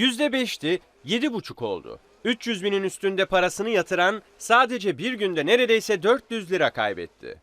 %5'ti, 7,5 oldu. 300 binin üstünde parasını yatıran sadece bir günde neredeyse 400 lira kaybetti.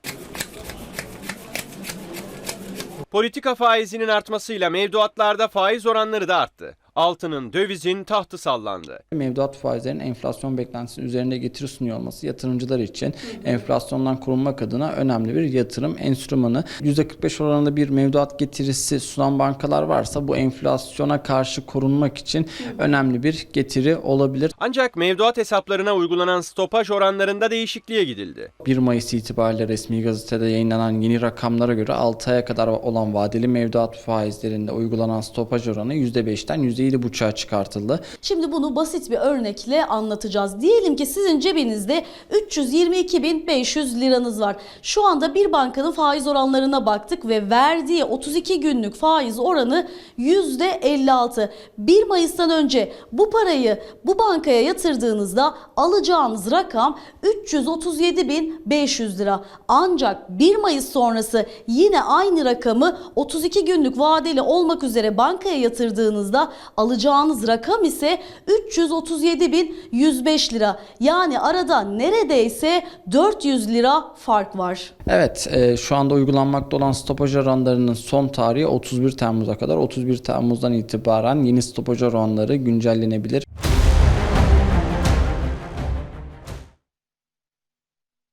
Politika faizinin artmasıyla mevduatlarda faiz oranları da arttı. Altının, dövizin tahtı sallandı. Mevduat faizlerinin enflasyon beklentisinin üzerinde getiri sunuyor olması yatırımcılar için enflasyondan korunmak adına önemli bir yatırım enstrümanı. %45 oranında bir mevduat getirisi sunan bankalar varsa bu enflasyona karşı korunmak için önemli bir getiri olabilir. Ancak mevduat hesaplarına uygulanan stopaj oranlarında değişikliğe gidildi. 1 Mayıs itibariyle resmi gazetede yayınlanan yeni rakamlara göre 6 aya kadar olan vadeli mevduat faizlerinde uygulanan stopaj oranı %5'ten %7,5'a çıkartıldı. Şimdi bunu basit bir örnekle anlatacağız. Diyelim ki sizin cebinizde 322.500 liranız var. Şu anda bir bankanın faiz oranlarına baktık ve verdiği 32 günlük faiz oranı %56. 1 Mayıs'tan önce bu parayı bu bankaya yatırdığınızda alacağınız rakam 337.500 lira. Ancak 1 Mayıs sonrası yine aynı rakamı 32 günlük vadeli olmak üzere bankaya yatırdığınızda alacağınız rakam ise 337.105 lira. Yani arada neredeyse 400 lira fark var. Evet, e, şu anda uygulanmakta olan stopaj oranlarının son tarihi 31 Temmuz'a kadar. 31 Temmuz'dan itibaren yeni stopaj oranları güncellenebilir.